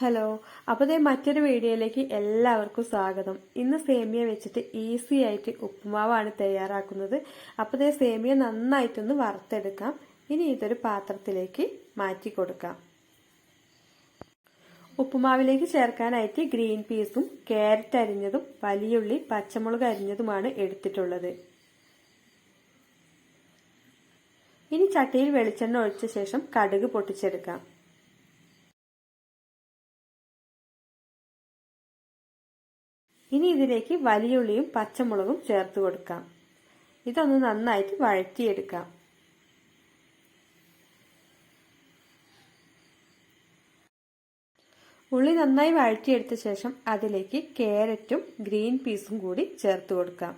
Hello അപ്പോൾ ദേ മറ്റൊരു വീഡിയോയിലേക്ക് എല്ലാവർക്കും സ്വാഗതം. ഇന്ന് സേമിയ വെച്ചിട്ട് ഈസി ആയിട്ട് ഉപ്പുമാവാണ് തയ്യാറാക്കുന്നത്. അപ്പോൾ ദേ സേമിയ നന്നായിട്ടൊന്ന് വറുത്തെടുക്കാം. ഇനി ഇതൊരു പാത്രത്തിലേക്ക് മാറ്റി കൊടുക്കാം. ഉപ്പുമാവിലേക്ക് ചേർക്കാനായിട്ട് ഗ്രീൻ പീസും ക്യാരറ്റ് അരിഞ്ഞതും വലിയുള്ളി പച്ചമുളക് അരിഞ്ഞതുമാണ് എടുത്തിട്ടുള്ളത്. ഇനി ചട്ടിയിൽ വെളിച്ചെണ്ണ ഒഴിച്ച ശേഷം കടുക് പൊട്ടിച്ചെടുക്കാം. ഇനി ഇതിലേക്ക് വലിയുള്ളിയും പച്ചമുളകും ചേർത്ത് കൊടുക്കാം. ഇതൊന്ന് നന്നായിട്ട് വഴറ്റിയെടുക്കാം. ഉള്ളി നന്നായി വഴറ്റിയെടുത്ത ശേഷം അതിലേക്ക് കാരറ്റും ഗ്രീൻ പീസും കൂടി ചേർത്ത് കൊടുക്കാം.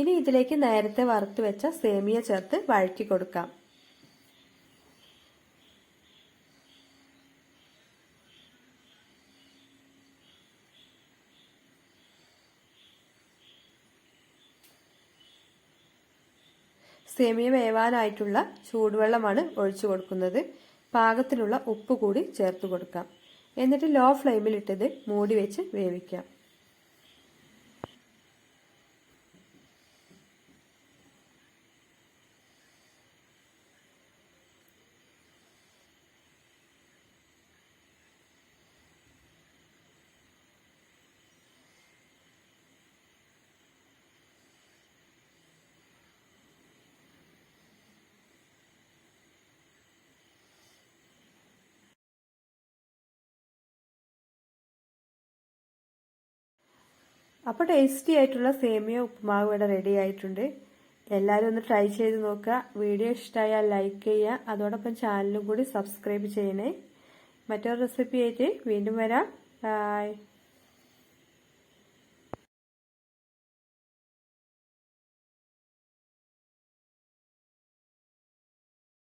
ഇനി ഇതിലേക്ക് നേരത്തെ വറുത്ത് വെച്ച സേമിയ ചേർത്ത് വഴറ്റി കൊടുക്കാം. സേമിയ വേവാനായിട്ടുള്ള ചൂടുവെള്ളമാണ് ഒഴിച്ചു കൊടുക്കുന്നത്. പാകത്തിനുള്ള ഉപ്പ് കൂടി ചേർത്ത് കൊടുക്കാം. എന്നിട്ട് ലോ ഫ്ലെയിമിലിട്ടത് മൂടി വെച്ച് വേവിക്കാം. അപ്പോൾ ടേസ്റ്റി ആയിട്ടുള്ള സേമിയ ഉപ്പുമാവ് ഇവിടെ റെഡി ആയിട്ടുണ്ട്. എല്ലാവരും ഒന്ന് ട്രൈ ചെയ്ത് നോക്കുക. വീഡിയോ ഇഷ്ടമായാൽ ലൈക്ക് ചെയ്യുക. അതോടൊപ്പം ചാനലും കൂടി സബ്സ്ക്രൈബ് ചെയ്യണേ. മറ്റൊരു റെസിപ്പി ആയിട്ട് വീണ്ടും വരാം. ബായ്